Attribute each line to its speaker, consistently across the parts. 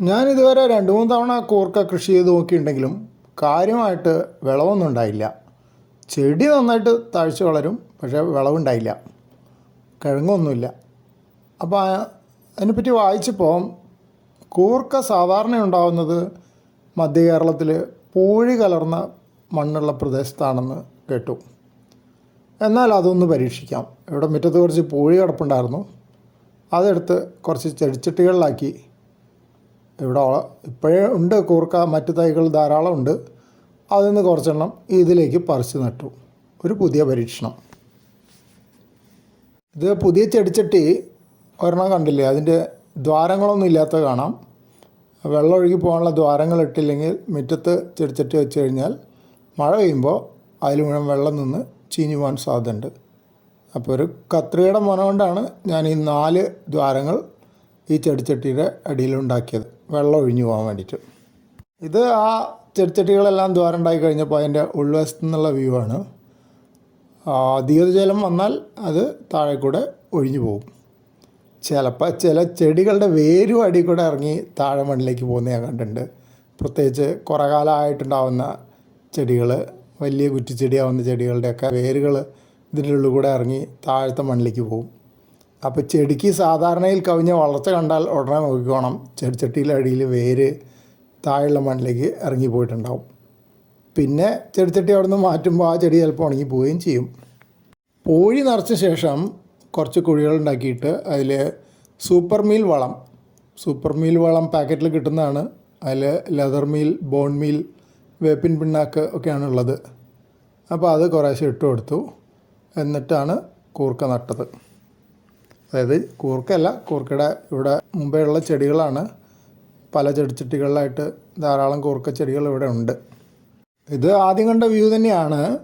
Speaker 1: ഞാനിതുവരെ രണ്ട് മൂന്ന് തവണ കൂർക്ക കൃഷി ചെയ്ത് നോക്കിയിട്ടുണ്ടെങ്കിലും കാര്യമായിട്ട് വിളവൊന്നും ഉണ്ടായില്ല. ചെടി നന്നായിട്ട് തഴച്ച് വളരും പക്ഷേ വിളവുണ്ടായില്ല. കിഴങ്ങൊന്നുമില്ല. അപ്പോൾ അതിനെപ്പറ്റി വായിച്ചപ്പോൾ കൂർക്ക സാധാരണ ഉണ്ടാകുന്നത് മധ്യ കേരളത്തിൽ പൂഴി കലർന്ന മണ്ണുള്ള പ്രദേശത്താണെന്ന് കേട്ടു. എന്നാൽ അതൊന്ന് പരീക്ഷിക്കാം. ഇവിടെ മുറ്റത്ത് കുറച്ച് പൂഴി കിടപ്പുണ്ടായിരുന്നു. അതെടുത്ത് കുറച്ച് ചെടിച്ചട്ടികളിലാക്കി ഇവിടെ ഇപ്പോഴേ ഉണ്ട് കൂർക്ക മറ്റു തൈകൾ ധാരാളം ഉണ്ട്. അതിൽ നിന്ന് കുറച്ചെണ്ണം ഇതിലേക്ക് പറിച്ച് നട്ടു. ഒരു പുതിയ പരീക്ഷണം. ഇത് പുതിയ ചെടിച്ചട്ടി ഒരെണ്ണം കണ്ടില്ലേ? അതിന്റെ ദ്വാരങ്ങളൊന്നും ഇല്ലാത്ത കാണാം. വെള്ളം ഒഴുകി പോകാനുള്ള ദ്വാരങ്ങൾ ഇട്ടില്ലെങ്കിൽ മുറ്റത്ത് ചെടിച്ചട്ടി വെച്ച് കഴിഞ്ഞാൽ മഴ പെയ്യുമ്പോൾ അതിൽ മുഴുവൻ വെള്ളം നിന്ന് ചീഞ്ഞു പോകാൻ സാധ്യതയുണ്ട്. അപ്പോൾ ഒരു കത്രികയുടെ മുന കൊണ്ടാണ് ഞാൻ ഈ നാല് ദ്വാരങ്ങൾ ഈ ചെടിച്ചട്ടിയുടെ അടിയിലുണ്ടാക്കിയത്. വെള്ളം ഒഴിഞ്ഞു പോകാൻ വേണ്ടിയിട്ട്. ഇത് ആ ചെടിച്ചട്ടികളെല്ലാം ദ്വാരം ഉണ്ടായി കഴിഞ്ഞപ്പോൾ അതിന്റെ ഉൾവശത്തു നിന്നുള്ള വ്യൂ ആണ്. ആ, അധിക ജലം വന്നാൽ അത് താഴെ കൂടെ ഒഴിഞ്ഞു പോകും. ചിലപ്പോൾ ചില ചെടികളുടെ വേരും അടി കൂടെ ഇറങ്ങി താഴെ മണ്ണിലേക്ക് പോകുന്ന ഞാൻ കണ്ടിട്ടുണ്ട്. പ്രത്യേകിച്ച് കുറേ കാലമായിട്ടുണ്ടാവുന്ന ചെടികൾ വലിയ കുറ്റിച്ചെടിയാവുന്ന ചെടികളുടെയൊക്കെ വേരുകൾ ഇതിന്റെ ഉള്ളിൽ കൂടെ ഇറങ്ങി താഴത്തെ മണ്ണിലേക്ക് പോകും. അപ്പോൾ ചെടിക്ക് സാധാരണയിൽ കവിഞ്ഞ വളർച്ച കണ്ടാൽ ഉടനെ നോക്കിക്കോണം. ചെടിച്ചട്ടിയിലെ അടിയിൽ വേര് താഴെയുള്ള മണ്ണിലേക്ക് ഇറങ്ങി പോയിട്ടുണ്ടാവും. പിന്നെ ചെടിച്ചട്ടി അവിടെ നിന്ന് മാറ്റുമ്പോൾ ആ ചെടി ചിലപ്പോൾ ഉണങ്ങി പോവുകയും ചെയ്യും. പൂഴി നിറച്ച ശേഷം കുറച്ച് കുഴികൾ ഉണ്ടാക്കിയിട്ട് അതിൽ സൂപ്പർ മീൽ വളം സൂപ്പർ മീൽ വളം പാക്കറ്റിൽ കിട്ടുന്നതാണ്. അതിൽ ലെതർ മീൽ ബോൺ മീൽ വേപ്പിൻ പിണ്ണാക്ക് ഒക്കെയാണ് ഉള്ളത്. അപ്പോൾ അത് കുറേശ്ശെ ഇട്ട് കൊടുത്തു. എന്നിട്ടാണ് കൂർക്ക നട്ടത്. അതായത് കൂർക്കയല്ല കൂർക്കയുടെ ഇവിടെ മുമ്പേ ഉള്ള ചെടികളാണ്. പല ചെടിച്ചട്ടികളിലായിട്ട് ധാരാളം കൂർക്ക ചെടികൾ ഇവിടെ ഉണ്ട്. ഇത് ആദ്യം കണ്ട വ്യൂ തന്നെയാണ്.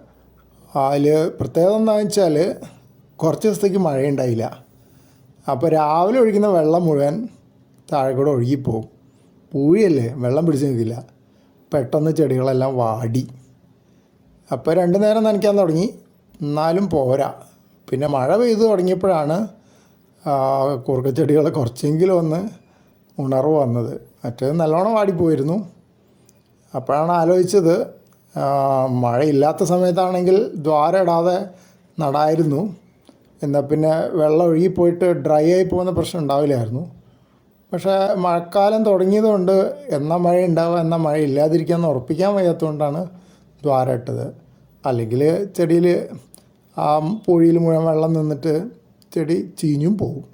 Speaker 1: അതിൽ പ്രത്യേകത എന്താണെന്ന് വെച്ചാൽ കുറച്ച് ദിവസത്തേക്ക് മഴയുണ്ടായില്ല. അപ്പോൾ രാവിലെ ഒഴിക്കുന്ന വെള്ളം മുഴുവൻ താഴെ കൂടെ ഒഴുകിപ്പോവും. പൂഴിയല്ലേ വെള്ളം പിടിച്ച് നിൽക്കില്ല. പെട്ടെന്ന് ചെടികളെല്ലാം വാടി. അപ്പോൾ രണ്ട് നേരം നനയ്ക്കാൻ തുടങ്ങി. എന്നാലും പോരാ. പിന്നെ മഴ പെയ്തു തുടങ്ങിയപ്പോഴാണ് കുറുക്കച്ചെടികൾ കുറച്ചെങ്കിലും ഒന്ന് ഉണർവ് വന്നത്. മറ്റേത് നല്ലോണം വാടിപ്പോയിരുന്നു. അപ്പോഴാണ് ആലോചിച്ചത് മഴയില്ലാത്ത സമയത്താണെങ്കിൽ ദ്വാരം ഇടാതെ നടായിരുന്നു. എന്നാൽ പിന്നെ വെള്ളം ഒഴുകിപ്പോയിട്ട് ഡ്രൈ ആയി പോകുന്ന പ്രശ്നം ഉണ്ടാവില്ലായിരുന്നു. പക്ഷേ മഴക്കാലം തുടങ്ങിയതുകൊണ്ട് എന്നാൽ മഴ ഉണ്ടാവുക എന്നാൽ മഴ ഇല്ലാതിരിക്കാമെന്ന് ഉറപ്പിക്കാൻ വയ്യാത്തതുകൊണ്ടാണ് ദ്വാരം ഇട്ടത് അല്ലെങ്കിൽ ചെടിയിൽ ആ പൂഴിയിൽ മുഴുവൻ വെള്ളം നിന്നിട്ട് ചെടി ചീഞ്ഞും പോകും.